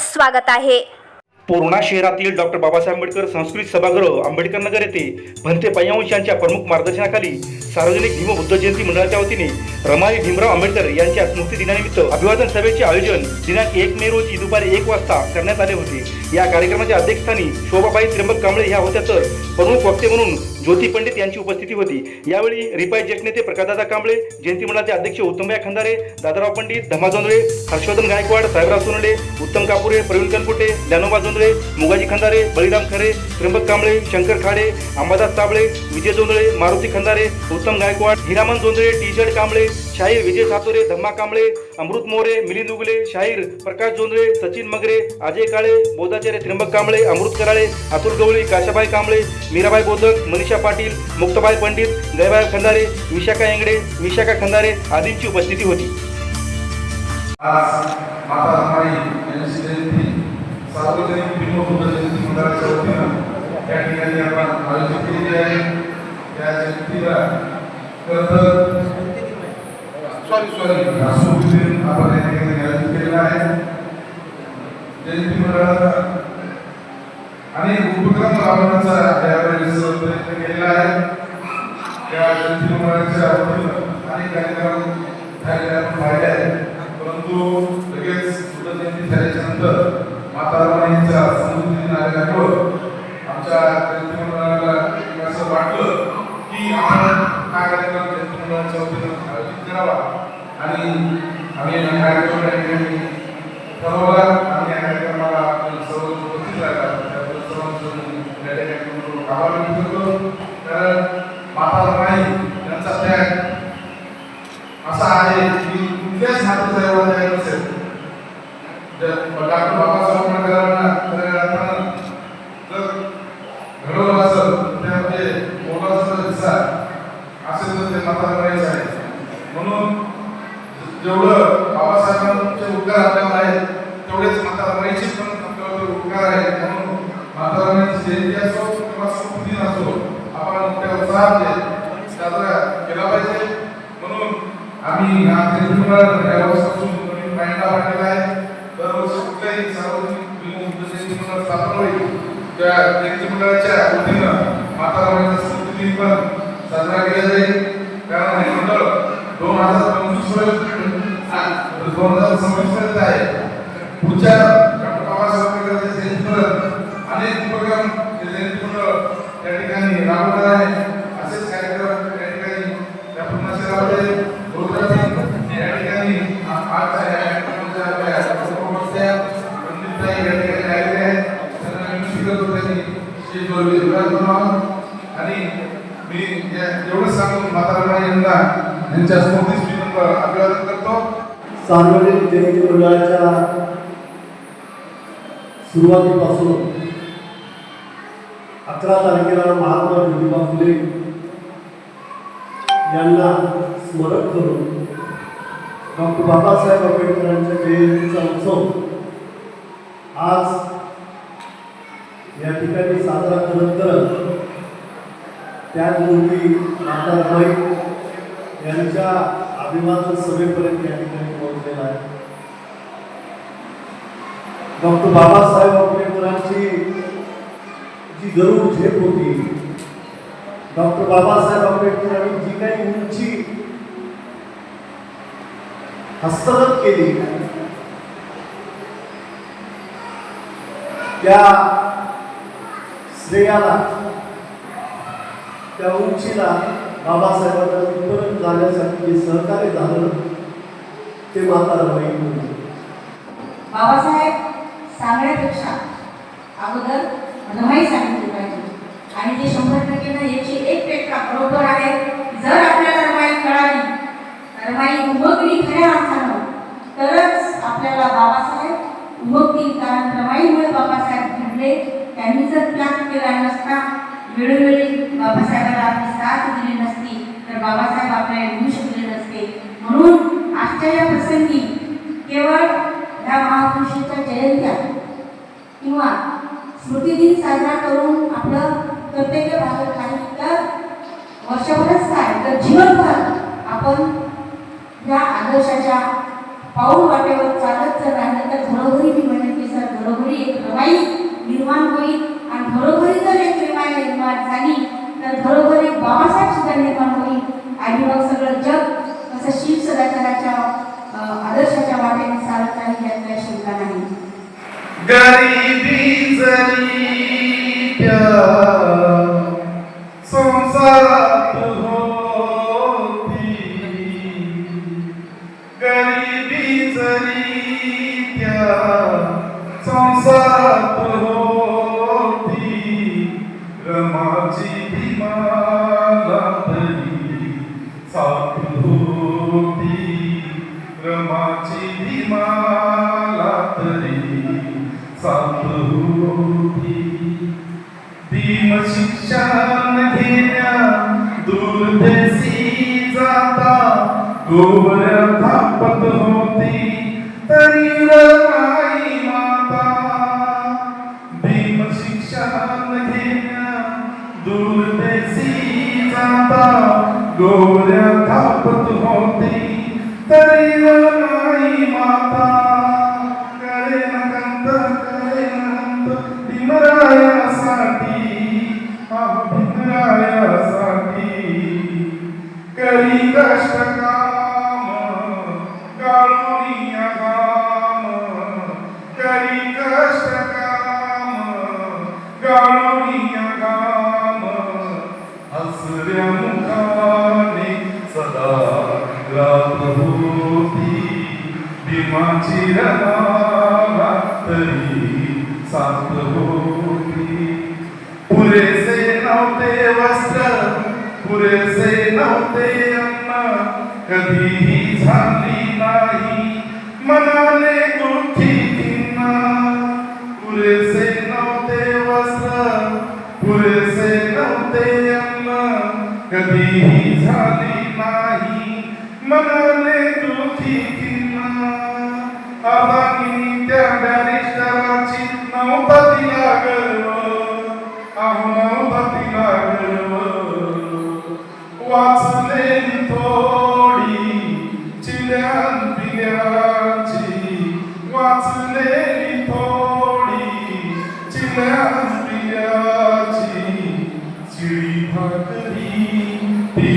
स्वागत आहे. पूर्णा शहरातील डॉक्टर बाबासाहेब आंबेडकर संस्कृत सभागृह आंबेडकर नगर येथे भंते पय्यांश यांच्या प्रमुख मार्गदर्शनाखाली सार्वजनिक भीम बुद्ध जयंती मंडळाच्या वतीने रमाई भीमराव आंबेडकर यांच्या स्मृती दिनानिमित्त अभिवादन सभेचे आयोजन दिनांक एक मे रोजी दुपारी एक वाजता करण्यात आले होते. या कार्यक्रमाच्या अध्यक्षस्थानी शोभाबाई त्र्यंबक कांबळे ह्या होत्या तर प्रमुख वक्ते म्हणून ज्योती पंडित यांची उपस्थिती होती. यावेळी रिपाई ज्येष्ठ नेते प्रकाशदादा कांबळे जयंती मंडळाचे अध्यक्ष उत्तमबाई खंदारे दादाराव पंडित धमा जोंधळे हर्षवर्धन गायकवाड साहेबराव सोनडे उत्तम कापुरे प्रवीण कनपुटे ज्ञानोबा जोंधळे मुगाजी खंदारे बळीराम खरे त्र्यंबक कांबळे शंकर खाडे अंबादास ताबळे विजय जोंधळे मारुती खंदारे उत्तम गायकवाड हिरामन जोंधळे टी शर्ट कांबळे शाहीर विजय सातोरे धम्मा कांबळे अमृत मोरे मिलिंद उगले शाहीर प्रकाश जोंधळे सचिन मगरे अजय काळे बोधाचार्य त्र्यंबक कांबळे अमृत कराळे अतुल गवळी काशाबाई कांबळे मीराबाई बोधक मनीषा पाटील मुक्ताबाई पंडित जयबाई खंदारे विशाखा एंगडे विशाखा खंदारे आदींची उपस्थिती होती. या ठिकाणी आपण आयोजित केलेली आहे त्या जयंतीला खरं तर सॉरी सॉरी राष्ट्रपती आपण या ठिकाणी केलेला आहे. जयंती मंडळानं अनेक उपक्रम राबवण्याचा यावेळेस प्रयत्न केलेला आहे. त्या जयंती मंडळाच्या अनेक कार्यक्रम झालेले आपण पाहिले आहेत. परंतु लगेच बुद्ध जयंती झाल्याच्यानंतर माता रमाईंचा समृद्धी दिन आल्यामुळं आमच्या जयंती मंडळाला असं वाटलं की आपण हा कार्यक्रम जयंती मंडळाच्या वतीनं करावा आणि आम्ही या कार्यक्रम या ठिकाणी ठरवला आणि या कार्यक्रमाला आपण सर्व उपस्थित राहिला त्याबद्दल सर्वांचं मी या ठिकाणी आभार व्यक्त करतो. कारण माता रमाई यांचा त्याग असा आहे की कुठल्याच नात्याचा एवढा त्याग नसेल. डॉक्टर बाबासाहेब आंबेडकरांना खऱ्या अर्थानं जर घडवलं असेल त्यामध्ये मोलाचा हिस्सा असेल तर ते माता रमाईच आहे म्हणून जेवढं बाबासाहेबांचे उद्गार आपल्यावर आहेत तेवढेच माता पण आपल्यावर उपकार आहेत म्हणून माता जयंती असो किंवा स्मृती असो आपण त्या उत्साहात साजरा केला पाहिजे. म्हणून आम्ही हा जयंती या वर्षापासून नवीन पायंडा मांडलेला आहे. दरवर्षी कुठल्याही सार्वजनिक भीमबुद्ध जयंती मंडळ स्थापन होईल त्या जयंती मंडळाच्या वतीनं माता रमाईचा स्मृती पण साजरा केला जाईल. कारण हे मंडळ दोन हजार पंचवीसपर्यंत दोन हजार सव्वीस आहे. पुढच्या अनेक उपक्रम या ठिकाणी राबवणार आहे. असेच कार्यक्रम या ठिकाणी त्या या ठिकाणी या ठिकाणी आणि मी या- एवढं सांगून माता यांना यांच्या स्मृती अभिवादन करतो. सार्वजनिक जयंती मंडळाच्या सुरुवातीपासून अकरा तारखेला महात्मा ज्योतिबा फुले यांना स्मरण करून डॉक्टर बाबासाहेब आंबेडकरांच्या जयंतीचा उत्सव आज या ठिकाणी साजरा करत करत त्याचबरोबरी माता रमाई यांच्या अभिवादन सभेपर्यंत या ठिकाणी पोहोचलेला आहे डॉक्टर बाबासाहेब आंबेडकरांची जी गरुड झेप होती डॉक्टर बाबासाहेब आंबेडकरांनी जी काही उंची हस्तगत केली त्या श्रेयाला त्या उंचीला बाबासाहेबांना तिथपर्यंत जाण्यासाठी जे सहकार्य झालं ते माता रमाई बाबासाहेब सांगण्यापेक्षा अगोदर रमाई सांगितली पाहिजे. आणि ते शंभर टक्के ना एकशे एक टक्का बरोबर आहे. जर आपल्याला रमाई कळाली रमाई उमगली खऱ्या अर्थानं तरच आपल्याला बाबासाहेब उमगतील. कारण रमाईमुळे बाबासाहेब घडले त्यांनी जर त्याग केला नसता वेळोवेळी बाबासाहेबाला आपली साथ दिली नसती तर बाबासाहेब आपल्याला येऊ शकले नसते. म्हणून आजच्या या प्रसंगी केवळ या महापुरुषाच्या जयंत्या किंवा स्मृतिदिन साजरा करून आपलं कर्तव्य भागत नाही तर वर्षभरच काय? तर जीवनभर आपण या आदर्शाच्या पाऊल वाटेवर चालत जर राहिलं तर घरोघरी मी म्हणेन की सर घरोघरी एक रवाई निर्माण होईल आणि घरोघरी जर एक रवाई निर्माण झाली तर घरोघरी बाबासाहेब सुद्धा निर्माण होईल. आणि मग शिक्षण घेण्या दूरदेशी जाता गोवऱ्या थापत होती तरी दूरदेशी जाता गोवऱ्या थापत होती तरी नाही माता. करे नकंत करे नकंत भीमरायासाठी. भीमरायासाठी. करी कष्ट काम गाळूनिया काम करी कष्ट काम गाळूनिया काम हसऱ्या सदा रात भीमाची तरी होती. पुरेसे नव्हते वस्त्र पुरेसे नव्हते अन्न कधीही झाली नाही. मनाने गोठी कधीही झाली नाही. मनाने दुःखी किन्ना अभागिनी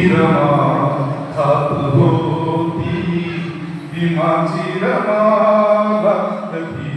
तिरमा खात होती भीमाची रमा भक्ती